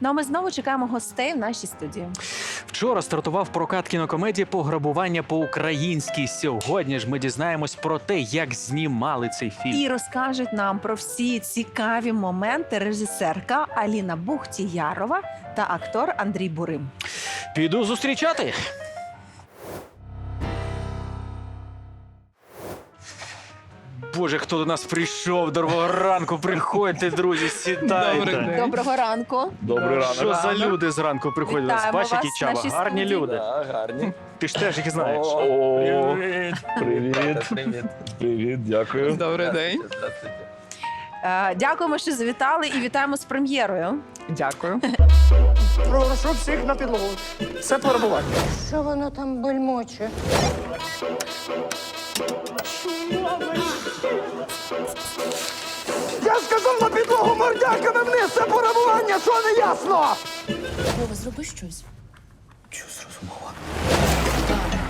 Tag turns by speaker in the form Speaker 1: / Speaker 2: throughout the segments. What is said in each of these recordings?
Speaker 1: Ну а ми знову чекаємо гостей в нашій студії.
Speaker 2: Вчора стартував прокат кінокомедії Пограбування по-українськи. Сьогодні ж ми дізнаємось про те, як знімали цей фільм.
Speaker 1: І розкажуть нам про всі цікаві моменти режисерка Аліна Бухтіярова та актор Андрій Бурим.
Speaker 2: Піду зустрічати. Боже, хто до нас прийшов? Доброго ранку. Приходьте, друзі, сідайте.
Speaker 1: Доброго ранку.
Speaker 3: Добрий ранок.
Speaker 2: Що за люди зранку приходять?
Speaker 1: Вітаємо
Speaker 2: Бачиш, які
Speaker 1: вас в
Speaker 2: чава? Гарні
Speaker 1: студії.
Speaker 2: люди.
Speaker 3: Да, гарні.
Speaker 2: Ти ж теж їх знаєш.
Speaker 3: О,
Speaker 2: Привіт.
Speaker 3: Привіт.
Speaker 4: Привіт.
Speaker 3: Привіт, дякую.
Speaker 5: Добрий день.
Speaker 4: Здравствуйте.
Speaker 1: Е, Дякуємо, що завітали, і вітаємо з прем'єрою.
Speaker 5: Дякую.
Speaker 6: Прошу всіх на підлогу. Це перебування.
Speaker 7: Що воно там бельмоче?
Speaker 6: Я сказав на підлогу мордяками вниз. Це перебування. Що не ясно?
Speaker 8: Вова, зроби щось. Що зрозуміла?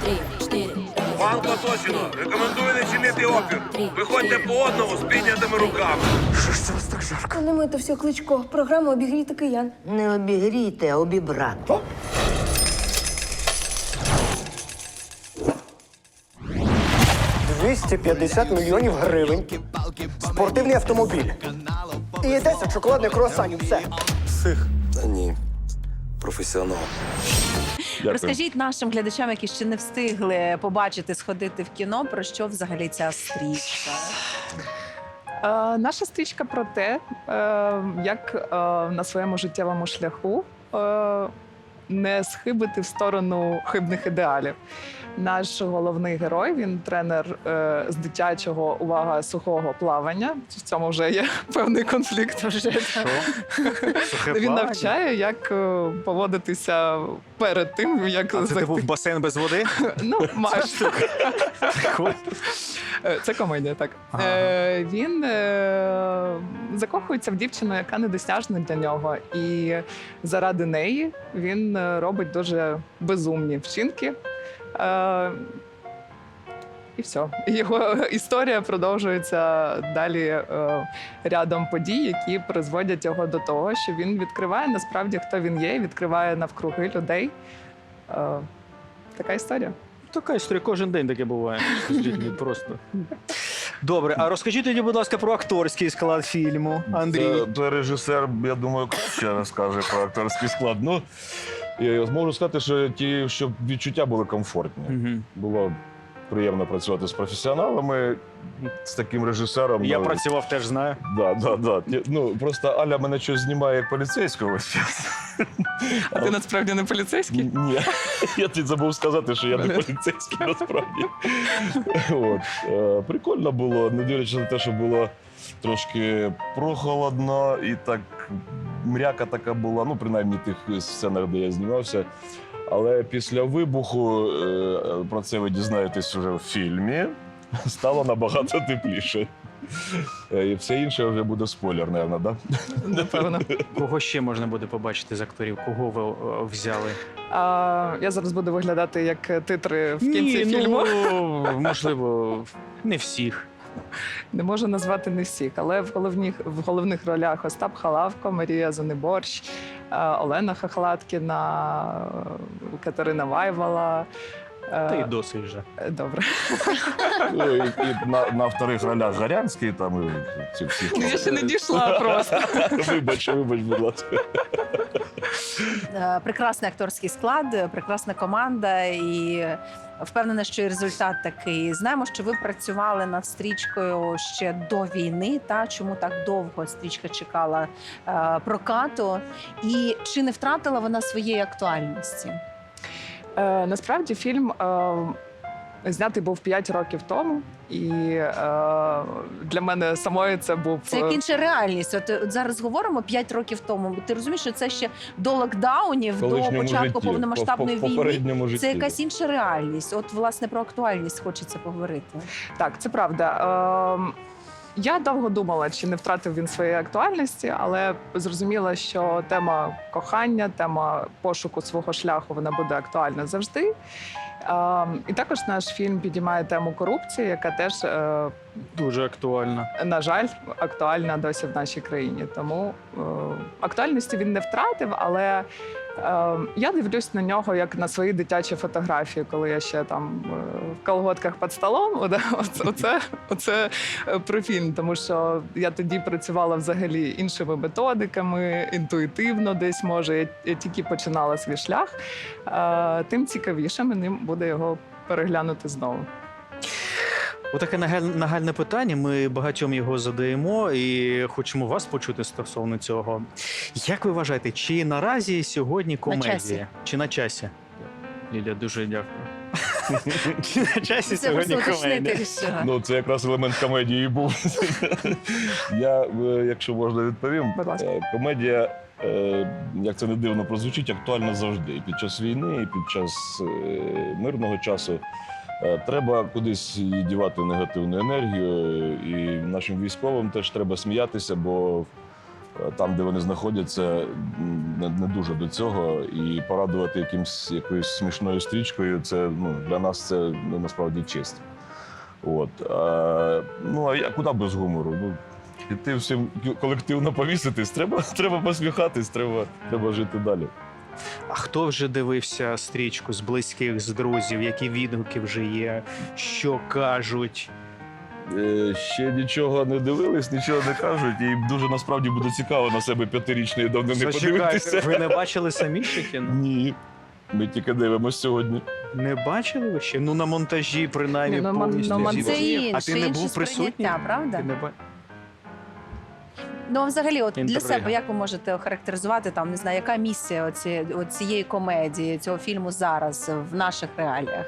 Speaker 8: Три, чотири.
Speaker 9: Пан Поточино, рекомендую не чинити опір. Виходьте по одному з піднятими руками.
Speaker 6: Що ж це вас так жарко?
Speaker 7: Не ми то все кличко. Програма обігрійте киян.
Speaker 10: Не обігрійте, а обібрати.
Speaker 6: – 250 мільйонів гривень. Спортивний автомобіль. І 10 шоколадних круасанів. Все. Сих.
Speaker 4: Та ні. Професіонал.
Speaker 3: Дякую.
Speaker 1: Розкажіть нашим глядачам, які ще не встигли побачити, сходити в кіно, про що взагалі ця стрічка.
Speaker 5: Е, наша стрічка про те, е, як е, на своєму життєвому шляху е, не схибити в сторону хибних ідеалів. Наш головний герой він тренер е, з дитячого увага сухого плавання. В цьому вже є певний конфлікт. Вже
Speaker 2: Що?
Speaker 5: Він навчає, як е, поводитися перед тим, як
Speaker 2: А це
Speaker 5: зайти.
Speaker 2: ти був басейн без води?
Speaker 5: Ну, майже. Це комедія, так.
Speaker 2: Ага.
Speaker 5: Е, він е, закохується в дівчину, яка недосяжна для нього. І заради неї він е, робить дуже безумні вчинки. Е, і все. Його історія продовжується далі е, рядом подій, які призводять його до того, що він відкриває насправді, хто він є, і відкриває навкруги людей. Е, така історія.
Speaker 2: Така історія, кожен день таке буває. з людьми Просто. Добре, а розкажіть тоді, будь ласка, про акторський склад фільму, Андрій.
Speaker 3: Це, це режисер, я думаю, ще розкаже про акторський склад. Ну, я зможу сказати, що ті, щоб відчуття були комфортні.
Speaker 2: Мгм.
Speaker 3: Було приємно працювати з професіоналами, з таким режисером.
Speaker 2: Я
Speaker 3: ну,
Speaker 2: працював, теж знаю.
Speaker 3: Да, да, да. Ну, просто Аля мене щось знімає як поліцейського.
Speaker 5: А ти насправді не поліцейський?
Speaker 3: Ні, я тут забув сказати, що я не поліцейський насправді. От. Е, Прикольно було, не дивлячись на те, що було трошки прохолодно і так мряка така була, ну, принаймні в тих сценах, де я знімався. Але після вибуху, е, про це ви дізнаєтесь вже в фільмі, стало набагато тепліше. Е, І все інше вже буде спойлер, мабуть, да?
Speaker 5: Напевно.
Speaker 2: Кого ще можна буде побачити з акторів? Кого ви е, взяли?
Speaker 5: А, я зараз буду виглядати як титри в кінці фільму.
Speaker 2: Ну, можливо, не всіх.
Speaker 5: Не можу назвати не всіх, але в головних, в головних ролях Остап Халавко, Марія Занеборщ, е, Олена Хахлаткіна, е, Катерина Вайвала. Е,
Speaker 2: Та й досить вже.
Speaker 5: е, Добре.
Speaker 3: Ну, і, і на, на вторих ролях Гарянський, там і ці всі.
Speaker 5: Ну, Я ще не дійшла просто.
Speaker 3: Вибач, вибач, будь ласка.
Speaker 1: Е, Прекрасний акторський склад, е, прекрасна команда, і впевнена, що і результат такий. Знаємо, що ви працювали над стрічкою ще до війни. Та чому так довго стрічка чекала е, прокату, і чи не втратила вона своєї актуальності?
Speaker 5: Е, насправді фільм е, знятий був 5 років тому, і е, для мене самої це був
Speaker 1: Це як інша реальність. От, от зараз говоримо 5 років тому. Ти розумієш, що це ще до локдаунів, до
Speaker 3: колишньому
Speaker 1: початку
Speaker 3: житті,
Speaker 1: повномасштабної
Speaker 3: по- по-
Speaker 1: війни.
Speaker 3: житті.
Speaker 1: Це якась інша реальність. От власне про актуальність хочеться поговорити.
Speaker 5: Так, це правда. Ем, Я довго думала, чи не втратив він своєї актуальності, але зрозуміла, що тема кохання, тема пошуку свого шляху вона буде актуальна завжди. Е, І також наш фільм підіймає тему корупції, яка теж, е,
Speaker 2: Дуже актуально.
Speaker 5: на жаль, актуальна досі в нашій країні. Тому е, актуальності він не втратив, але я дивлюсь на нього як на свої дитячі фотографії, коли я ще там е, в колготках під столом. Оце, оце, е, тому що я тоді працювала взагалі іншими методиками, інтуїтивно десь може. Я, тільки починала свій шлях. Е, Тим цікавіше мені буде його переглянути знову.
Speaker 2: Отаке нагаль- нагальне питання. Ми багатьом його задаємо і хочемо вас почути стосовно цього. Як ви вважаєте, чи наразі сьогодні комедія?
Speaker 1: часі.
Speaker 2: Чи на часі? Лілія, дуже дякую. Чи на часі
Speaker 1: Це просто
Speaker 2: сьогодні
Speaker 1: уточнити
Speaker 2: комедія?
Speaker 3: Ну, це якраз елемент комедії був. Я, е, якщо можна відповім,
Speaker 5: Будь ласка.
Speaker 3: е, комедія, е, як це не дивно прозвучить, актуальна завжди. І під час війни, і під час е, мирного часу. Е, Треба кудись дівати негативну енергію, і нашим військовим теж треба сміятися, бо там, де вони знаходяться, не, не дуже до цього. І порадувати якимсь якоюсь смішною стрічкою, це ну, для нас це ну, насправді честь. От. А, ну, а я куди без гумору? Ну, піти всім колективно повіситись, треба, треба посміхатись, треба, треба жити далі.
Speaker 2: А хто вже дивився стрічку з близьких, з друзів? Які відгуки вже є? Що кажуть?
Speaker 3: Е, ще нічого не дивились, нічого не кажуть, і дуже насправді буде цікаво на себе п'ятирічної давнини
Speaker 2: Зачекайте,
Speaker 3: подивитися.
Speaker 2: ви не бачили самі ще кіно?
Speaker 3: Ні. Ми тільки дивимося сьогодні.
Speaker 2: Не бачили ви ще? Ну на монтажі, принаймні,
Speaker 5: ну,
Speaker 2: повністю.
Speaker 5: ну,
Speaker 2: зі
Speaker 1: Це інше,
Speaker 2: а ти не
Speaker 1: інше
Speaker 2: був присутній?
Speaker 1: сприйняття, правда?
Speaker 2: Ти не ба-
Speaker 1: Ну, а взагалі, от для
Speaker 2: Інтрига.
Speaker 1: себе, як ви можете охарактеризувати там, не знаю, яка місія оці, цієї комедії, цього фільму зараз в наших реаліях?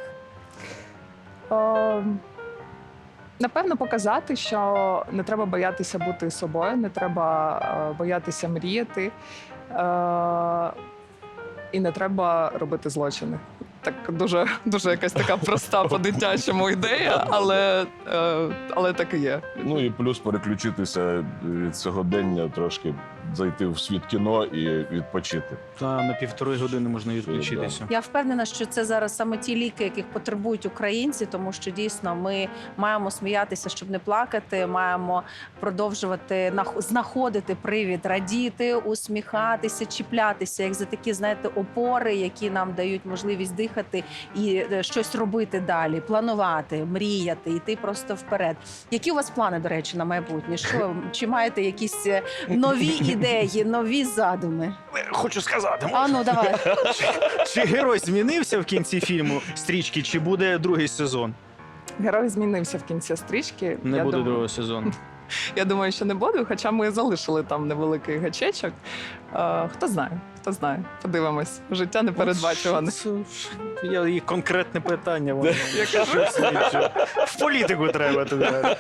Speaker 5: Е, Напевно, показати, що не треба боятися бути собою, не треба е, боятися мріяти, е, і не треба робити злочини. Так дуже, дуже якась така проста по-дитячому ідея, але, е, але так і є.
Speaker 3: Ну і плюс переключитися від сьогодення, трошки зайти в світ кіно і відпочити.
Speaker 2: Та на півтори години можна відключитися.
Speaker 1: Я впевнена, що це зараз саме ті ліки, яких потребують українці, тому що дійсно ми маємо сміятися, щоб не плакати. Маємо продовжувати нах- знаходити привід, радіти, усміхатися, чіплятися, як за такі, знаєте, опори, які нам дають можливість дихати і е, щось робити далі, планувати, мріяти, йти просто вперед. Які у вас плани, до речі, на майбутнє? Що чи маєте якісь е, нові ідеї, нові задуми?
Speaker 2: Хочу сказати,
Speaker 1: А ну давай.
Speaker 2: чи герой змінився в кінці фільму стрічки, чи буде другий сезон?
Speaker 5: Герой змінився в кінці стрічки.
Speaker 2: Не
Speaker 5: Я
Speaker 2: буде
Speaker 5: думаю-
Speaker 2: другого сезону.
Speaker 5: Я думаю, що не буде, хоча ми залишили там невеликий гачечок. Е, хто знає, хто знає. Подивимось. Життя не передбачуване.
Speaker 2: Це- це- Я і конкретне питання. Воно,
Speaker 5: Я кажу.
Speaker 2: В політику треба туди.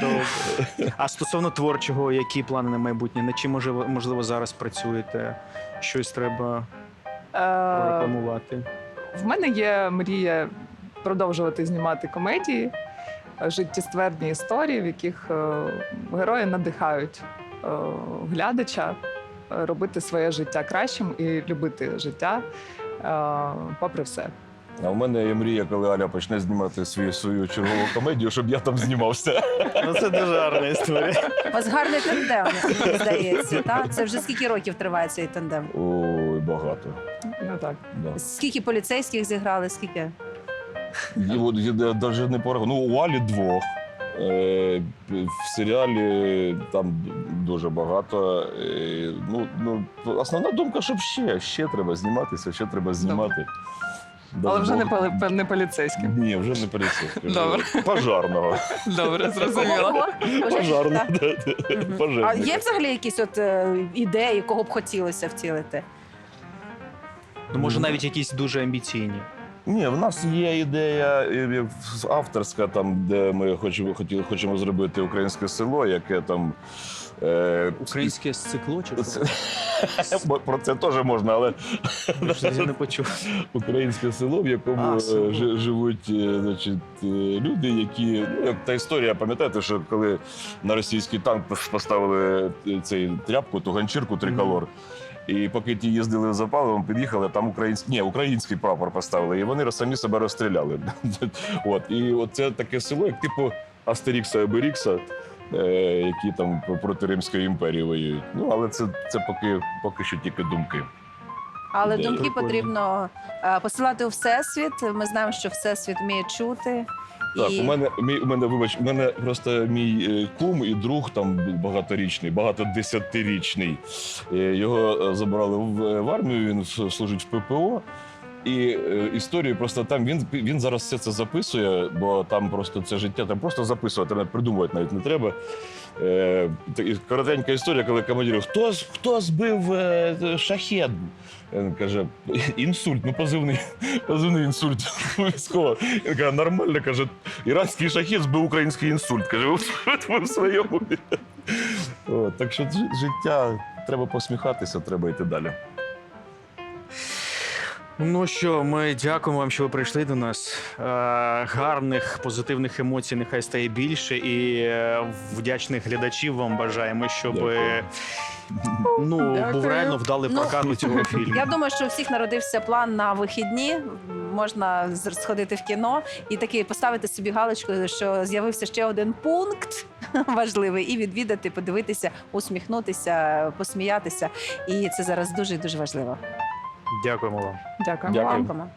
Speaker 2: Добре. А стосовно творчого, які плани на майбутнє? Над чим може можливо зараз працюєте? Щось треба
Speaker 5: Е,
Speaker 2: рекламувати?
Speaker 5: в мене є мрія продовжувати знімати комедії, життєстверні історії, в яких е, герої надихають е, глядача робити своє життя кращим і любити життя попри все.
Speaker 3: А в мене є мрія, коли Аля почне знімати свою, свою чергову комедію, щоб я там знімався.
Speaker 2: Ну це дуже гарна історія.
Speaker 1: У вас гарний тандем, мені здається. Та? Це вже скільки років триває цей тандем?
Speaker 3: Ой, багато.
Speaker 5: Ну так.
Speaker 3: Да.
Speaker 1: Скільки поліцейських зіграли? Скільки?
Speaker 3: І от я навіть не порахував. Ну, у Алі двох. Е, В серіалі там дуже багато. Е, Ну, ну, основна думка, щоб ще, ще треба зніматися, ще треба знімати. Дай
Speaker 5: Але вже не, поли- не поліцейським.
Speaker 3: Ні, вже не поліцейський. вже
Speaker 5: Добре.
Speaker 3: Пожарного.
Speaker 5: Добре, зрозуміло.
Speaker 1: Ого, ого.
Speaker 3: Пожарного.
Speaker 1: Так.
Speaker 3: да, да.
Speaker 1: А є взагалі якісь от е, ідеї, кого б хотілося втілити?
Speaker 2: Ну, може, навіть якісь дуже амбіційні.
Speaker 3: Ні, в нас є ідея е, авторська, там, де ми хочемо, хотіли, хочемо зробити українське село, яке там Е,
Speaker 2: Українське сцикло чи що?
Speaker 3: Про це теж можна, але
Speaker 2: Я не почув.
Speaker 3: українське село, в якому
Speaker 2: А, село.
Speaker 3: е, живуть е, значить, е, люди, які ну як та історія, пам'ятаєте, що коли на російський танк поставили цей тряпку, ту ганчірку триколор. І поки ті їздили за паливом, під'їхали, там український, ні, український прапор поставили, і вони самі себе розстріляли. От. І от це таке село, як типу Астерікса Оберікса, які там проти Римської імперії воюють. Ну, але це, це поки, поки що тільки думки.
Speaker 1: Але
Speaker 3: Ідея.
Speaker 1: думки потрібно е, посилати у всесвіт. Ми знаємо, що всесвіт вміє чути.
Speaker 3: Так,
Speaker 1: і
Speaker 3: у мене мій у мене, вибач, у мене просто мій е, кум і друг там багаторічний, багатодесятирічний. Е, Його е, забрали в, е, в армію. Він служить в ППО. І е, історію просто там він він зараз все це записує, бо там просто це життя, там просто записувати, навіть придумувати навіть не треба. Е, і коротенька історія, коли командир, хто, хто збив е, шахет? Він каже, інсульт, ну позивний, позивний інсульт військово. Він каже, нормально, каже, іранський шахет збив український інсульт. Каже, ви в своєму. О, так що життя треба посміхатися, треба йти далі.
Speaker 2: Ну що, ми дякуємо вам, що ви прийшли до нас. Е, гарних позитивних емоцій нехай стає більше, і е, вдячних глядачів вам бажаємо, щоб е, ну був реально вдалий
Speaker 1: Ну,
Speaker 2: прокат у цього фільму.
Speaker 1: Я думаю, що у всіх народився план на вихідні. Можна з- сходити в кіно і таки поставити собі галочку, що з'явився ще один пункт важливий, і відвідати, подивитися, усміхнутися, посміятися. І це зараз дуже і дуже важливо.
Speaker 2: Дякуємо вам.
Speaker 5: Дякуємо
Speaker 3: Дякую.
Speaker 1: Дякуємо.